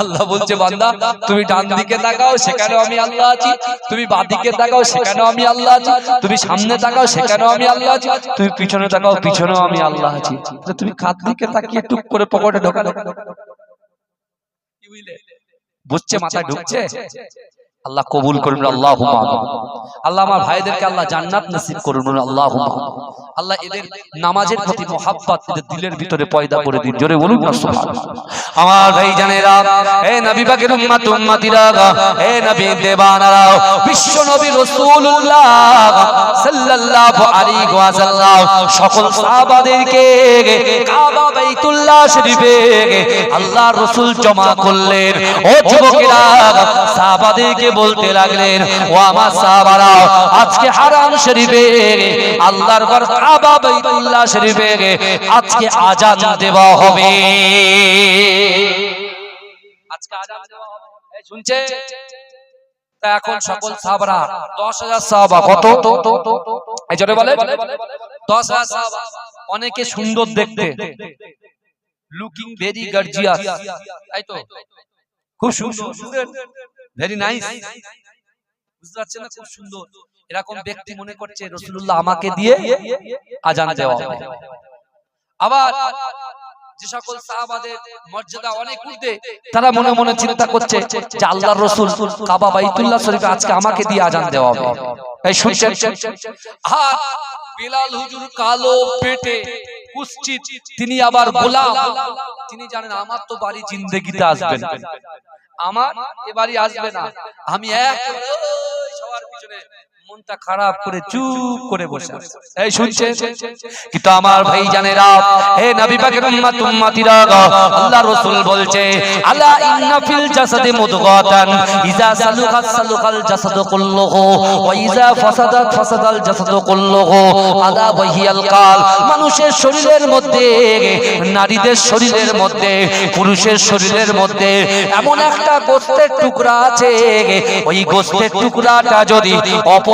আল্লাহ তুমি ডান দিকে সেখানেও আমি আল্লাহ আছি। তুমি সামনে তাকাও, সেখানেও আমি আল্লাহ আছি। তুমি পিছনে পিছনেও আমি আল্লাহ আছি। তুমি কার দিকে তাকিয়ে টুক করে মাথায় ঢুকছে? আল্লাহ কবুল করুন আল্লাহ আল্লাহ আমার ভাইদেরকে আল্লাহ জান্নাত নসিব করুন আল্লাহ আল্লাহ এদের নামাজের প্রতি মোহাব্বত, এদের দিলের ভিতরে পয়দা করে দিন, জোরে বলুন আমার ভাই জানেরা হে নবী পাকের উম্মত, উম্মতিরা, হে নবী দেবানারা বিশ্ব নবী রাসূলুল্লাহ সাল্লাল্লাহু আলাইহি ওয়াসাল্লাম, সকল সাহাবাদেরকে কাবা বাইতুল্লাহ শরীফে আল্লাহর রাসূল জমা করলেন। ও যুবকেরা, সাহাবাদেরকে বলতে লাগলেন, ও আমার সাহাবারা, আজকে হারাম শরীফে, আল্লাহর ঘর বাইতুল্লাহ শরীফে আজকে আজান দেওয়া হবে। আজকে আজান দেওয়া হবে। শুনছে? এখন সকল কত? এই বলে অনেকে সুন্দর দেখতে। লুকিং ভেরি তাই তো? খুব সুন্দর। ভেরি নাইস বুঝতে পারছেন না? খুব সুন্দর। এরকম ব্যক্তি মনে করছে রসুল্লাহ আমাকে দিয়ে আজান দেওয়া। আবার যে সকল সাহাবাদের মর্যাদা অনেক ঊর্ধ্বে তারা মনে মনে চিন্তা করছে যে আল্লাহর রসুল কাবা বাইতুল্লাহ শরীফে আজকে আমাকে দিয়ে আজান দেওয়া হবে। এই শুনছেন? আর বিলাল হুজুর কালো পেটে কুশ্চিত তিনি আবার গোলাম। তিনি জানেন আমার তো বাড়ি জিন্দেগিতে আসবেন। আমার এবারই আসবে না। আমি এক সবার পিছনে মনটা খারাপ করে চুপ করে বসে। এই কিন্তু আমার ভাই হে নবী পাকের আল্লাহ রাসূল বলছে, আলা ইন্না ফিল জাসাদি মুদগাতান, ইজা সালুকাল কুল্লুহু, ওয়া ইজা ফাসাদাত ফাসাদাল কুল্লুহু আলা কাল। মানুষের শরীরের মধ্যে, নারীদের শরীরের মধ্যে, পুরুষের শরীরের মধ্যে এমন একটা গোস্তের টুকরা আছে। ওই গোস্তের টুকরাটা যদি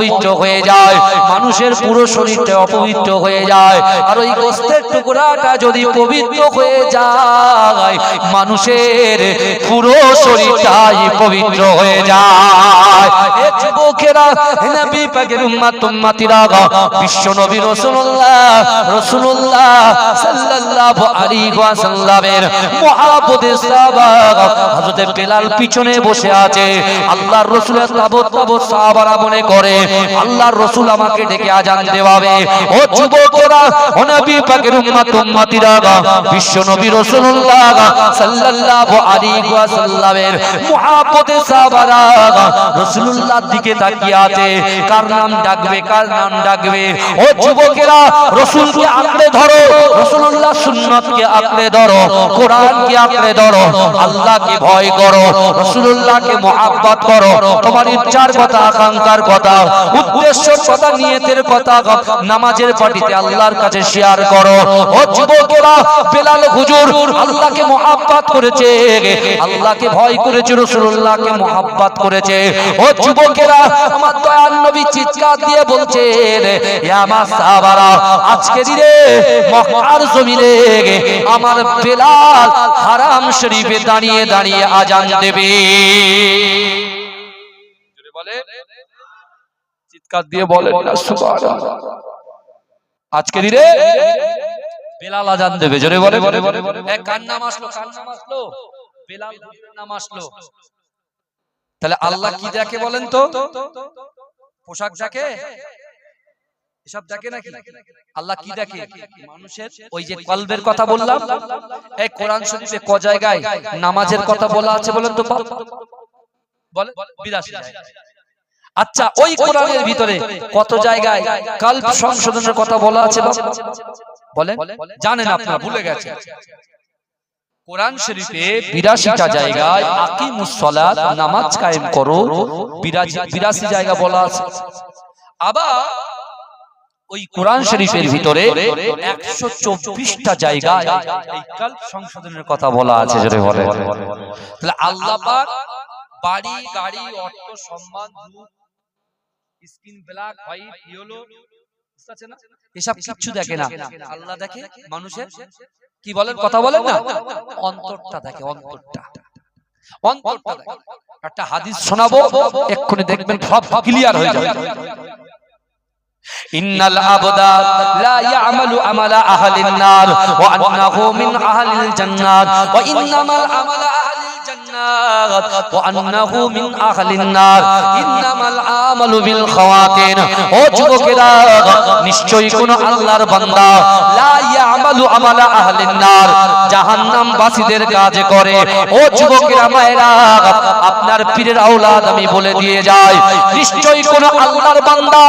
অপবিত্র হয়ে যায়। মানুষের পুরো শরীরটা অপবিত্র হয়ে যায়। আর ওই গোস্তের টুকরাটা যদি পবিত্র হয়ে যায়, মানুষের পুরো শরীরটাই পবিত্র হয়ে যায়। পিছনে বসে আছে। আল্লাহর রাসূলের মনে করে আল্লাহর রাসূল আমাকে ডেকে আজান দেওয়াবে। ও যুবকেরা, ও নবী পাকের উম্মত, উম্মতিরা, বিশ্ব নবী রাসূলুল্লাহ সাল্লাল্লাহু আলাইহি ওয়াসাল্লামের মুহাব্বতের সাহাবারা রাসূলুল্লাহর দিকে তাকিয়ে আছে। কার নাম ডাকবে, কার নাম ডাকবে? ও যুবকেরা, রাসূলকে আঁকড়ে ধরো রাসূলুল্লাহ সুন্নাতকে আঁকড়ে ধরো, কোরআনকে আঁকড়ে ধরো, আল্লাহকে ভয় করো রাসূলুল্লাহকে মহব্বত করো। তোমার ইচ্ছার কথা, আকাঙ্ক্ষার কথা উদ্দেশ্যর কথা নিয়তের কথা, নামাজের পাটিতে আল্লাহর কাছে শেয়ার করো। ও যুবকেরা, বেলাল হুজুর, আল্লাহকে মহব্বত করেছে। আল্লাহকে ভয় করেছে, রাসূলুল্লাহকে মহব্বত করেছে। ও যুবকেরা, আমার দয়াল নবী চিৎকার দিয়ে বলছে আজকে আমার বেলাল হারাম শরীফে দাঁড়িয়ে দাঁড়িয়ে আজান দেবে। বলে চিৎকার দিয়ে বলেন আজকে দিনে বেলাল আজান দেবে জোরে বলে বলে বলে বলে কার নাম আসলো কার নাম আসলো বেলাল নাম আসলো। তাহলে আল্লাহ কি দেখে বলেন তো? পোশাক দেখে? এসব দেখে নাকি? আল্লাহ কি দেখে? মানুষের ওই যে কলবের কথা বললাম এই কোরআন শরীফে ক জায়গায় নামাজের কথা বলা আছে বলেন তো বলে বিরাশি। আচ্ছা ওই কোরআনের ভিতরে কত জায়গায় কল্প সংশোধনের কথা বলা আছে বলেন? জানেন আপনারা ভুলে গেছেন। কোরআন শরীফে বিরাশিটা জায়গায় আকিমুস সালাত নামাজ কায়েম করো বিরাশি জায়গা বলা আছে। আবার ওই কোরআন শরীফের ভিতরে একশো চব্বিশটা জায়গায় সংশোধনের কথা বলা আছে বলে তাহলে আল্লাহ বাড়ি গাড়ি অর্থ সম্মান স্কিন ব্ল্যাক হোয়াইট ইয়েলো এসব কিছু দেখে না। আল্লাহ দেখে মানুষের কি বলেন? কথা বলেন? না? অন্তরটা দেখে অন্তরটা অন্তরটা। একটা হাদিস শোনাবো এক্ষুনি দেখবেন সব ক্লিয়ার হয়ে যাবে। জান্নাত ওয়া আন্নাহু মিন আহলিন নার ইন্নামাল আমালু বিল খাওয়াতিন ও যুবকেরা নিশ্চয়ই কোন আল্লাহর বান্দা লা ইয়ামালু আমালা আহলিন নার কাজ করে। ও যুবকেরা, মায়েরা, আপনার পীরের আমি বলে দিয়ে যাই। কোন আল্লাহর বান্দা,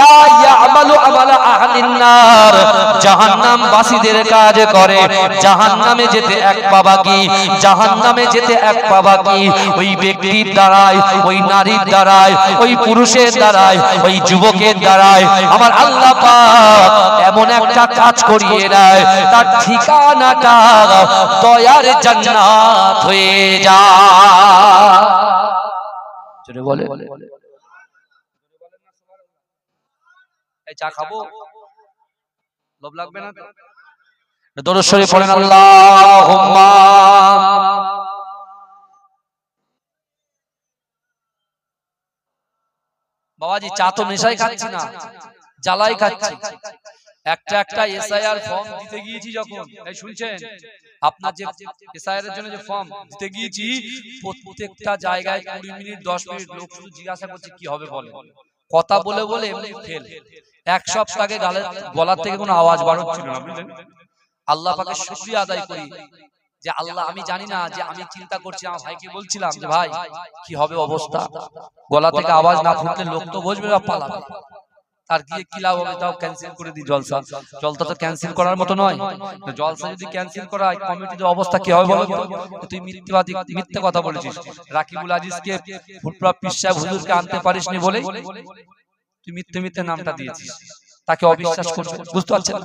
লা ইয়ামালু আমালা আহলিন নার কাজ করে। জাহান্নামে যেতে এক পা বাকি জাহান্নামে যেতে এক পা বাকি ওই ব্যক্তির ওই নারীর দ্বারায়, ওই পুরুষের দ্বারায়, ওই যুবকের দ্বারায়। আমার আল্লাহ পাক এমন একটা কাজ করিয়ে দেয় তার ঠিকানাটা দয়ার হয়ে যায়। বলে। চা খাব? লোভ লাগবে না পড়েন বাবাজি, চা তো নেশাই খাচ্ছি না, জ্বালাই খাচ্ছি। একটা একটা এসআইআর ফর্ম দিতে গিয়েছি যখন। এই শুনছেন? আপনার যে এসআইআর এর জন্য যে ফর্ম দিতে গিয়েছি প্রত্যেকটা জায়গায় কুড়ি মিনিট দশ মিনিট লোক শুধু জিজ্ঞাসা করছে কি হবে? বলে। কথা বলে বলে এমনি ফেল এক সপ্তাহ আগে গালের গলার থেকে কোনো আওয়াজ বার হচ্ছিল না বুঝলেন? আল্লাহ পাকে শুকরিয়া আদায় করি যে আল্লাহ আমি জানি না যে আমি চিন্তা করছি আমার ভাইকে বলছিলাম যে ভাই কি হবে অবস্থা? গলা থেকে আওয়াজ না ফুটলে লোক তো বসবে বা পালাবে আর গিয়ে কি লাভ হবে? তাও ক্যান্সেল করে দিই জলসা। জলটা তো ক্যান্সেল করার মতো নয়। জলসা যদি ক্যান্সেল করা হয় কমিটির অবস্থা কি হবে বলো তুই মিথ্যাবাদী মিথ্যে কথা বলেছিস। রাকিবুল আজিজকে ফুটপ্রা পিসা হুজুরকে আনতে পারিসনি বলে তুই মিথ্যে মিথ্যে নামটা দিয়েছিস। তাকে অবিশ্বাস করছ বুঝতে পারছেন?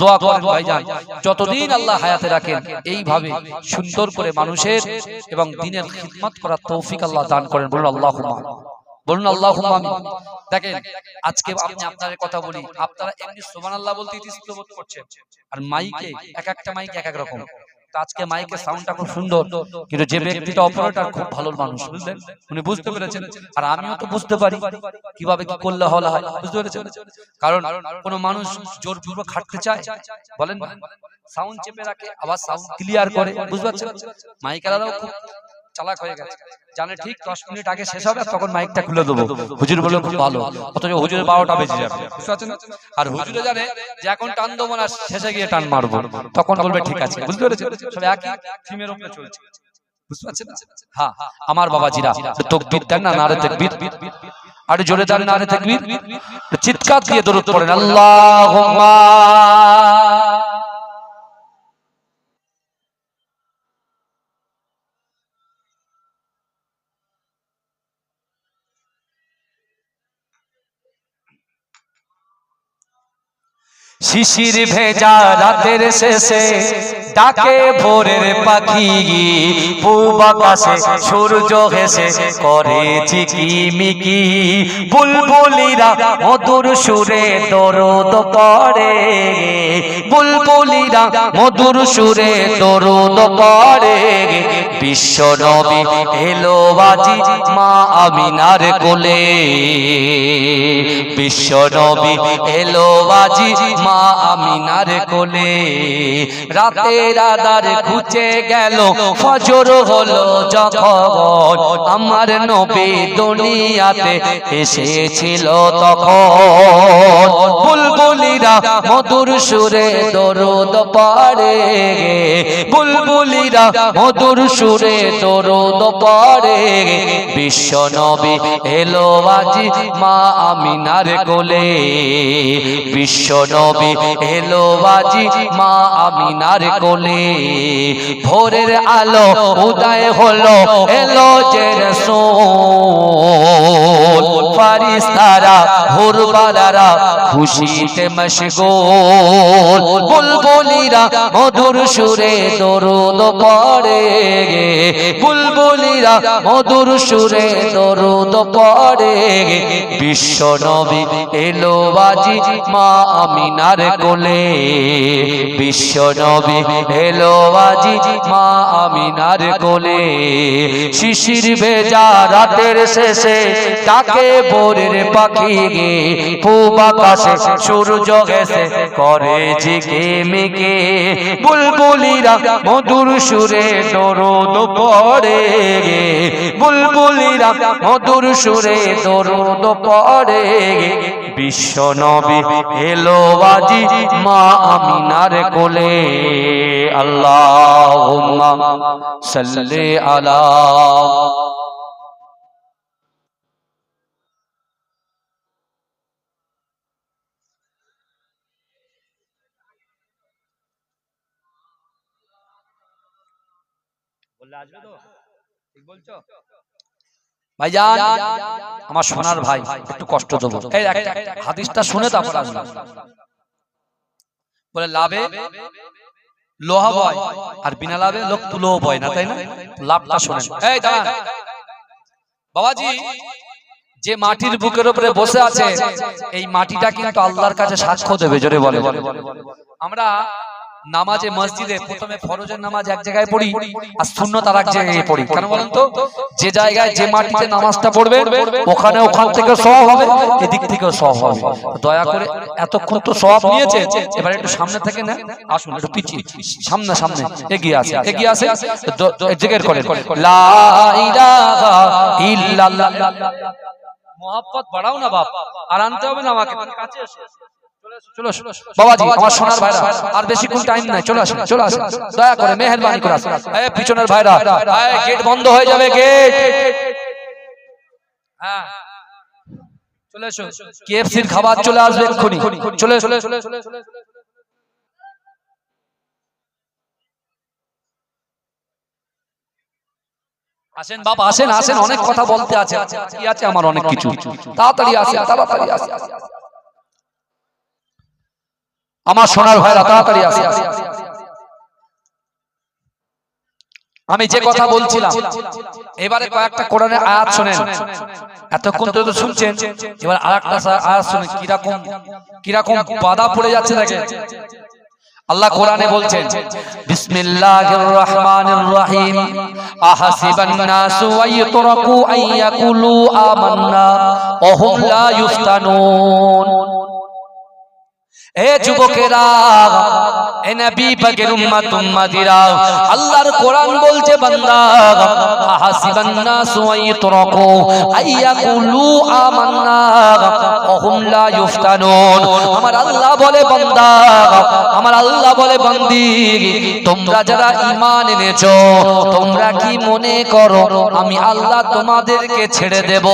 দোয়া করেন ভাইজান। যতদিন আল্লাহ হায়াতে রাখেন এইভাবে সুন্দর করে মানুষের এবং দিনের খিদমত করার তৌফিক আল্লাহ দান করেন। বলুন আল্লাহ বলুন আল্লাহ দেখেন আজকে আপনি আপনাদের কথা বলি আপনারা এমনি সোমান আল্লাহ বলতে ইতিস্ত বোধ করছেন। আর মাইকে এক একটা মাইক এক এক রকম। আজকে মাইকের সাউন্ডটা খুব সুন্দর। কিন্তু যে ব্যক্তিটা অপারেটর খুব ভালো মানুষ বুঝলেন? উনি বুঝতে পেরেছেন। আর আমিও তো বুঝতে পারি কীভাবে কি করলে হলে হয় বুঝতে পেরেছেন? কারণ কোন মানুষ জোরপূর্বক খাটতে চায় বলেন সাউন্ড চেপে রাখে আবার সাউন্ড ক্লিয়ার করে বুঝতে পারছেন? মাইকেরাও খুব চালাক হয়ে গেছে। জানে ঠিক দশ মিনিট আগে শেষ হবে তখন মাইকটা খুলে দেবো। হুজুর বলে খুব ভালো। অথচ হুজুরের বারোটা বেজে যাবে। আর হুজুরে জানে যে এখন টান দেবো না শেষে গিয়ে টান মারবো। তখন বলবে ঠিক আছে। বুঝতে পেরেছেন? সব একই থিমের উপরে চলছে। বুঝতে পারছেন? হ্যাঁ আমার বাবা জিরা তকবির দেন না নারে তকবির। আর জোরে দেন নারে তকবির। চিৎকার দিয়ে দরুদ পড়েন। আল্লাহুম্মা। শিশির ভেজা রাতের শেষে ডাকে ভোরের পাখি পূব আকাশে সূর্য হেসে করে চিকিমিকি। বুলবুলিরা মধুর সুরে দরদ পড়ে। বুলবুলিরা মধুর সুরে দরদ পড়ে। বিশ্ব নবী এলো বাজি মা আমিনার কোলে। বিশ্ব নবী এলো বাজি মা আমিনার কোলে রাতের আদার খুঁজে গেল, ফজর হলো যখন আমার নবী দুনিয়াতে এসেছিল তখন। বুলবুলিরা মধুর সুরে দরদ পারে বুলবুলিরা মধুর সুরে দরদ পারে বিশ্ব নবী এলো আজি মা আমিনার কোলে, বিশ্ব নবী এলো বাজি মা আমিনার কোলে। ভোরের আলো উদয় হলো এলো যে রসূল। ফারিস্তারা, হুরবালারা খুশিতে মশগুল, বুলবুলিরা মধুর সুরে দরুদ পড়ে বুলবুলিরা মধুর সুরে দরুদ পড়ে বিশ্ব নবী এলো বাজি মা আমিনার কোলে। বিশ্ব নবী এলো বাজি মা আমিনার কোলে। শিশির ভেজা রাতের শেষে ডাকে বোরের পাখি গে পূব সূর্য গেছে, করে জিগে মেগে বুলবুলিরা মধুর সুরে দরুদ পড়ে গে, বুলবুলিরা মধুর সুরে দরুদ পড়ে গে। বিশ্ব নবী এলো আজি মা আমিনার কোলে, আল্লাহুম্মা সাল্লি আলা বললে আসবে তো? ঠিক বলছো? ভাইজান আমার সোনার ভাই একটু কষ্ট দেবো। এই হাদিসটা শুনে তারপর বলে লাভে লোহা বয় আর বিনা লাভে লোক তুলো বয় না তাই না? লাভটা শোনেন। এই দাঁড়ান। বাবাজি যে মাটির বুকের উপরে বসে আছে এই মাটিটা কিন্তু আল্লাহর কাছে সাক্ষ্য দেবে জোরে বলে। আমরা নামাজে মসজিদে প্রথমে ফরজের নামাজ এক জায়গায় পড়ি আর শূন্য তার এক জায়গায় পড়ি। কেন বলেন তো? যে জায়গায়, যে মাটিতে নামাজটা পড়বে, ওখানে ওখান থেকে সব হবে, এদিক থেকেও সব হবে। দয়া করে এতক্ষণ তো সব নিয়েছে এবার একটু সামনে থেকে না আসুন, একটু পিছিয়ে। সামনে সামনে, এগিয়ে আসে এগিয়ে আসে জিজ্ঞেস করেন, লা ইলাহা বাড়াও না বাপ, আর আনতে হবে না আমাকে, কাছে এসো। বাবাজি আমার সোনার ভাইরা। আর বেশি টাইম নাই। চলে আসুন চলে আসুন দয়া করে মেহেরবানি করে। আসুন পিছনের ভাইরা। গেট বন্ধ হয়ে যাবে গেট হ্যাঁ চলে এসো কেএফসির খাবার চলে আসবে এক্ষুনি। চলে চলে চলে চলে চলে আসেন বাবা আসেন আসেন। অনেক কথা বলতে আছে। আছে আমার অনেক কিছু। তাড়াতাড়ি আসেন। তাড়াতাড়ি আসেন। আমার সোনার ভাইরা তাড়াতাড়ি আসে। আমি যে কথা বলছিলাম, এবারে কয়েকটা কোরআনের আয়াত শোনেন। এতক্ষণ তো শুনছেন, এবার আরেকটা আয়াত শুনেন কীরকম কীরকম বাধা পড়ে যাচ্ছে দেখে আল্লাহ কোরআনে বলছেন, বিসমিল্লাহির রহমানির রহিম আহাসিবান নাসু আইয়ুতরাকু আইয়াকুলু আমান্না ওয়া হুম লা ইফতানুন এ যুবকেরা এ নবী পাকের উম্মত উম্মতিরা আল্লাহর কোরআন বলছে বান্দা হাসিবান নাসু আইতরাকু আইয়াকুলু আমান্না ওহুম লা ইফতানুন। আমার আল্লাহ বলে বান্দা আমার আল্লাহ বলে বান্দি তোমরা যারা ঈমান এনেছো তোমরা কি মনে করো আমি আল্লাহ তোমাদেরকে ছেড়ে দেব?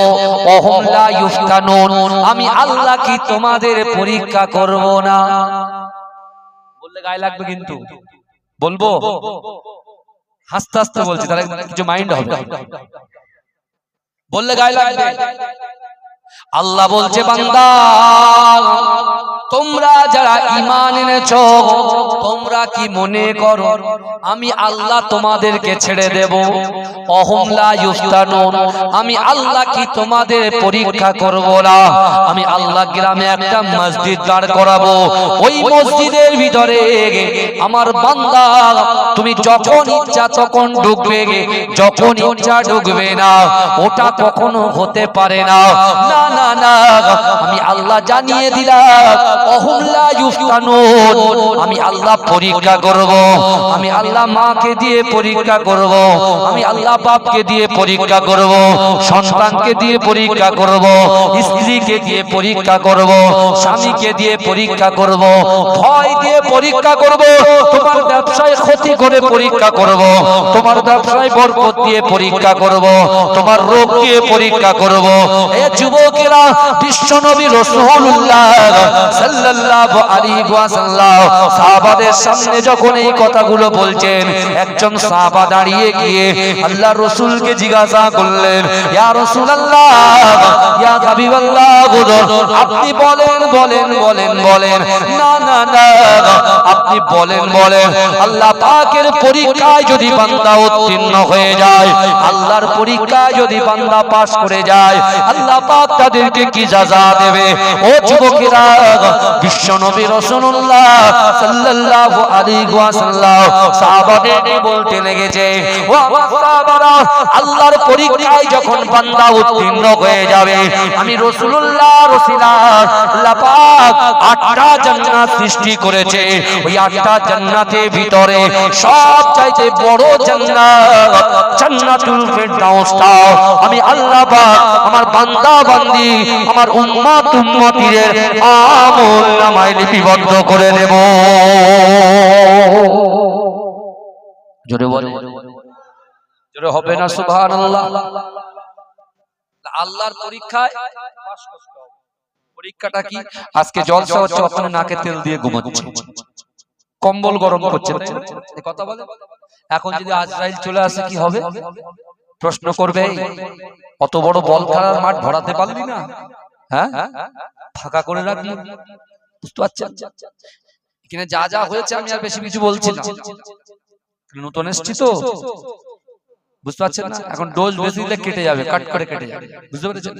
ওহুম লা ইফতানুন আমি আল্লাহ কি তোমাদের পরীক্ষা করব না? বললে গায়ে লাগবে কিন্তু। বলব? হাসতে হাসতে বলছি, তাহলে কিছু মাইন্ড হবে। বললে গায়ে লাগবে। আল্লাহ বলছে, বান্দা, তোমরা যারা ইমান এনেছো, তোমরা কি মনে করো আমি আল্লাহ তোমাদেরকে ছেড়ে দেব? আমি আল্লাহ কি তোমাদের পরীক্ষা করব না? আমি আল্লাহ গ্রামে একটা মসজিদ দাঁড় করাবো। ওই মসজিদের ভিতরে আমার বান্দা, তুমি যখন ইচ্ছা তখন ঢুকবে, যখন ইচ্ছা ঢুকবে না, ওটা কখনো হতে পারে না না আমি আল্লাহ জানিয়ে দিলাম আমি আল্লাহ পরীক্ষা করব আমি আল্লাহ মাকে দিয়ে পরীক্ষা করব আমি আল্লাহ বাপকে দিয়ে পরীক্ষা করব সন্তানকে দিয়ে পরীক্ষা করব স্ত্রীকে দিয়ে পরীক্ষা করব স্বামীকে দিয়ে পরীক্ষা করব ভয় দিয়ে পরীক্ষা করব তোমার ব্যবসায় ক্ষতি করে পরীক্ষা করব তোমার ব্যবসায় বরকত দিয়ে পরীক্ষা করব তোমার রোগ দিয়ে পরীক্ষা করব এ বিশ্ব নবী সাল্লাল্লাহু আলাইহি সাহাবাদের সামনে যখন এই কথাগুলো বলছেন, একজন সাহাবা দাঁড়িয়ে গিয়ে আল্লাহ রাসূলকে জিজ্ঞাসা করলেন, ইয়া রাসূলুল্লাহ হাবিবাল্লাহ আপনি বলেন বলেন বলেন বলেন। না না না আপনি বলেন বলেন। আল্লাহ পাকের পরীক্ষায় যদি বান্দা উত্তীর্ণ হয়ে যায়, আল্লাহর পরীক্ষায় যদি বান্দা পাস করে যায়, আল্লাহ পাক তাদেরকে কি সাজা দেবে? ও যুবকেরা, বিশ্ব নবী রাসূলুল্লাহ সাল্লাল্লাহু আলাইহি ওয়াসাল্লাম সাহাবাদের বলতে লেগেছে? ও সাহাবারা, আল্লাহর পরীক্ষায় যখন বান্দা উত্তীর্ণ হয়ে যাবে আমি রাসূলুল্লাহ রসিলা আটটা জান্নাত সৃষ্টি করেছে। ওই আটটা জান্নাতের ভিতরে সব চাইতে বড় জান্নাত আমি আল্লাহ আমার বান্দা, বান্দি, আমার উম্মত, উম্মতিদের আমল নামায় লিপিবদ্ধ করে দেব। জোরে বলে জোরে হবে না, সুবহানাল্লাহ। আল্লাহর পরীক্ষায় পাস করতে হবে। পরীক্ষাটা কি? আজকে জলসা হচ্ছে ওখানে নাকে তেল দিয়ে ঘুমাচ্ছে। কম্বল গরম করছে। কথা বলে? এখন যদি আজরাইল চলে আসে কি হবে? প্রশ্ন করবে অত বড় বল খেলার মাঠ ভরাতে পারলি না? হ্যাঁ? ফাঁকা করে রাখলি বুঝতে পারছেন? এখানে যা যা হয়েছে আমি আর বেশি কিছু বলছি না। নতুন এসছি তো? বুঝতে পারছেন না? এখন ডোজ বেশি দিলে কেটে যাবে কাট করে কেটে যাবে। বুঝতে পেরেছেন?